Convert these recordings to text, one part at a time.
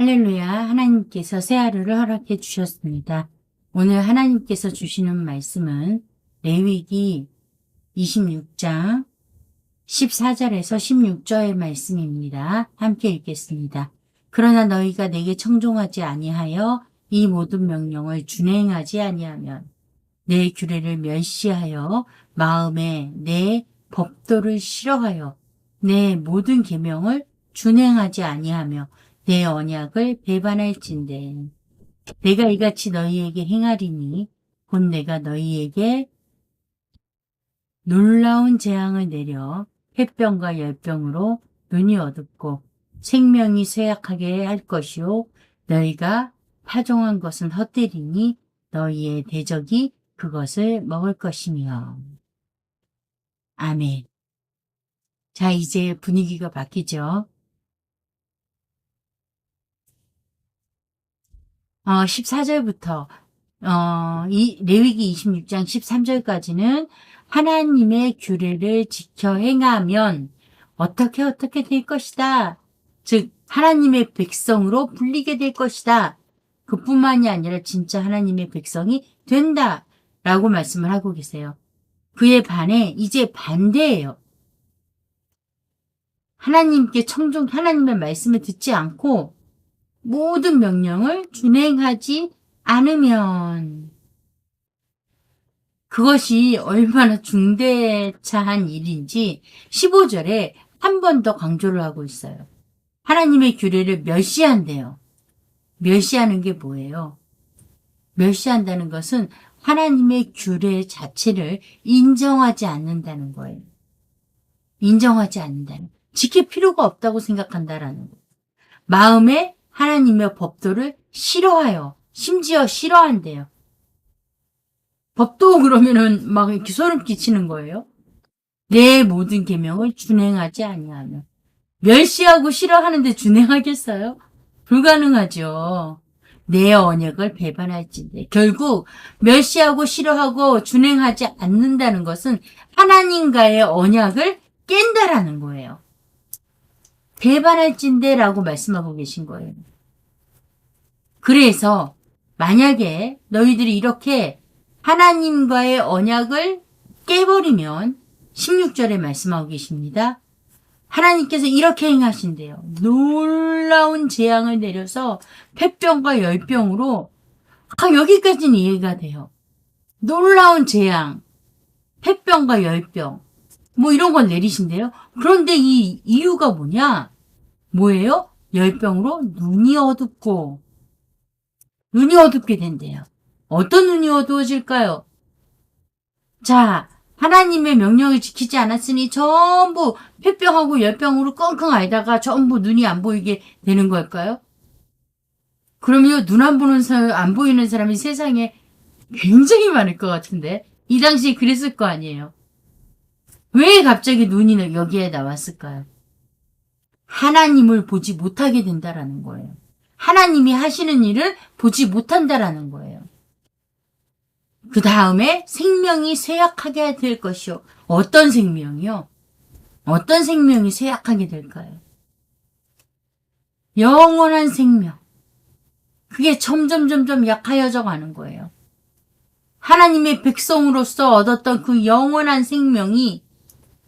할렐루야. 하나님께서 새 하루를 허락해 주셨습니다. 오늘 하나님께서 주시는 말씀은 레위기 26장 14절에서 16절의 말씀입니다. 함께 읽겠습니다. 그러나 너희가 내게 청종하지 아니하여 이 모든 명령을 준행하지 아니하면 내 규례를 멸시하여 마음에 내 법도를 싫어하여 내 모든 계명을 준행하지 아니하며 내 언약을 배반할진대 내가 이같이 너희에게 행하리니 곧 내가 너희에게 놀라운 재앙을 내려 햇병과 열병으로 눈이 어둡고 생명이 쇠약하게 할 것이요 너희가 파종한 것은 헛되리니 너희의 대적이 그것을 먹을 것이며 아멘. 자 이제 분위기가 바뀌죠. 어, 14절부터 어, 이 레위기 26장 13절까지는 하나님의 규례를 지켜 행하면 어떻게 어떻게 될 것이다. 즉 하나님의 백성으로 불리게 될 것이다. 그뿐만이 아니라 진짜 하나님의 백성이 된다. 라고 말씀을 하고 계세요. 그에 반해 이제 반대예요. 하나님께 청종, 하나님의 말씀을 듣지 않고 모든 명령을 준행하지 않으면 그것이 얼마나 중대차한 일인지 15절에 한 번 더 강조를 하고 있어요. 하나님의 규례를 멸시한대요. 멸시하는 게 뭐예요? 멸시한다는 것은 하나님의 규례 자체를 인정하지 않는다는 거예요. 인정하지 않는다는. 지킬 필요가 없다고 생각한다라는 거. 마음에 하나님의 법도를 싫어하여 심지어 싫어한대요. 법도 그러면은 막 이렇게 소름 끼치는 거예요. 내 모든 계명을 준행하지 아니하며 멸시하고 싫어하는데 준행하겠어요? 불가능하죠. 내 언약을 배반할진데 결국 멸시하고 싫어하고 준행하지 않는다는 것은 하나님과의 언약을 깬다라는 거예요. 배반할진대라고 말씀하고 계신 거예요. 그래서 만약에 너희들이 이렇게 하나님과의 언약을 깨버리면 16절에 말씀하고 계십니다. 하나님께서 이렇게 행하신대요. 놀라운 재앙을 내려서 폐병과 열병으로 아, 여기까지는 이해가 돼요. 놀라운 재앙, 폐병과 열병, 뭐 이런 걸 내리신대요. 그런데 이 이유가 뭐냐? 뭐예요? 열병으로 눈이 어둡고 눈이 어둡게 된대요. 어떤 눈이 어두워질까요? 자, 하나님의 명령을 지키지 않았으니 전부 폐병하고 열병으로 끙끙 앓다가 전부 눈이 안 보이게 되는 걸까요? 그러면 눈안 보는 사람, 안 보이는 사람이 세상에 굉장히 많을 것 같은데 이 당시에 그랬을 거 아니에요. 왜 갑자기 눈이 여기에 나왔을까요? 하나님을 보지 못하게 된다라는 거예요. 하나님이 하시는 일을 보지 못한다라는 거예요. 그 다음에 생명이 쇠약하게 될 것이요. 어떤 생명이요? 어떤 생명이 쇠약하게 될까요? 영원한 생명. 그게 점점 점점 약하여져 가는 거예요. 하나님의 백성으로서 얻었던 그 영원한 생명이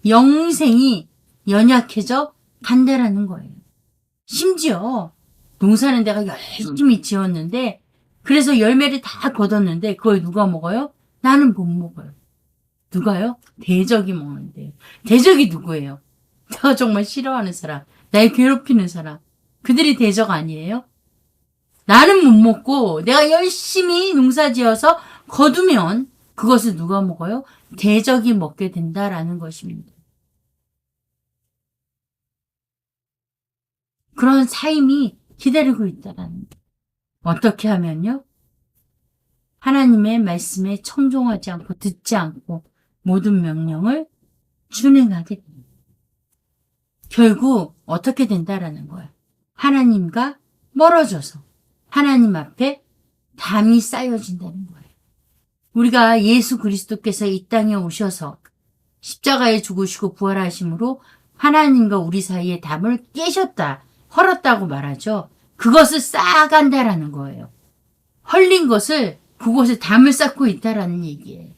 영생이 연약해져 간다라는 거예요. 심지어 농사는 내가 열심히 지었는데 그래서 열매를 다 거뒀는데 그걸 누가 먹어요? 나는 못 먹어요. 누가요? 대적이 먹는데요. 대적이 누구예요? 내가 정말 싫어하는 사람, 날 괴롭히는 사람. 그들이 대적 아니에요? 나는 못 먹고 내가 열심히 농사 지어서 거두면 그것을 누가 먹어요? 대적이 먹게 된다라는 것입니다. 그런 삶이 기다리고 있다라는 거. 어떻게 하면요? 하나님의 말씀에 청종하지 않고 듣지 않고 모든 명령을 준행하게 됩니다. 결국 어떻게 된다라는 거예요. 하나님과 멀어져서 하나님 앞에 담이 쌓여진다는 거예요. 우리가 예수 그리스도께서 이 땅에 오셔서 십자가에 죽으시고 부활하심으로 하나님과 우리 사이에 담을 깨셨다, 헐었다고 말하죠. 그것을 쌓아간다라는 거예요. 헐린 것을 그곳에 담을 쌓고 있다라는 얘기예요.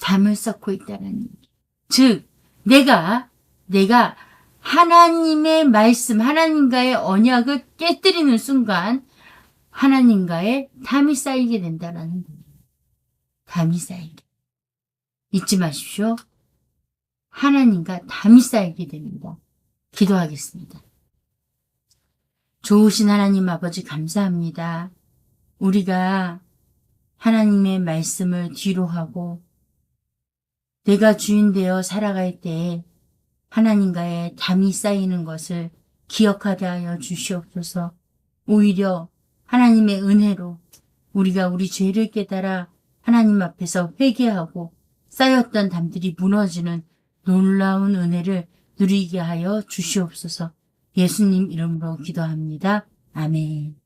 담을 쌓고 있다라는 얘기. 즉, 내가, 내가 하나님의 말씀, 하나님과의 언약을 깨뜨리는 순간 하나님과의 담이 쌓이게 된다라는 거예요. 담이 쌓이게. 잊지 마십시오. 하나님과 담이 쌓이게 됩니다. 기도하겠습니다. 좋으신 하나님 아버지 감사합니다. 우리가 하나님의 말씀을 뒤로 하고 내가 주인 되어 살아갈 때 하나님과의 담이 쌓이는 것을 기억하게 하여 주시옵소서. 오히려 하나님의 은혜로 우리가 우리 죄를 깨달아 하나님 앞에서 회개하고 쌓였던 담들이 무너지는 놀라운 은혜를 누리게 하여 주시옵소서. 예수님 이름으로 기도합니다. 아멘.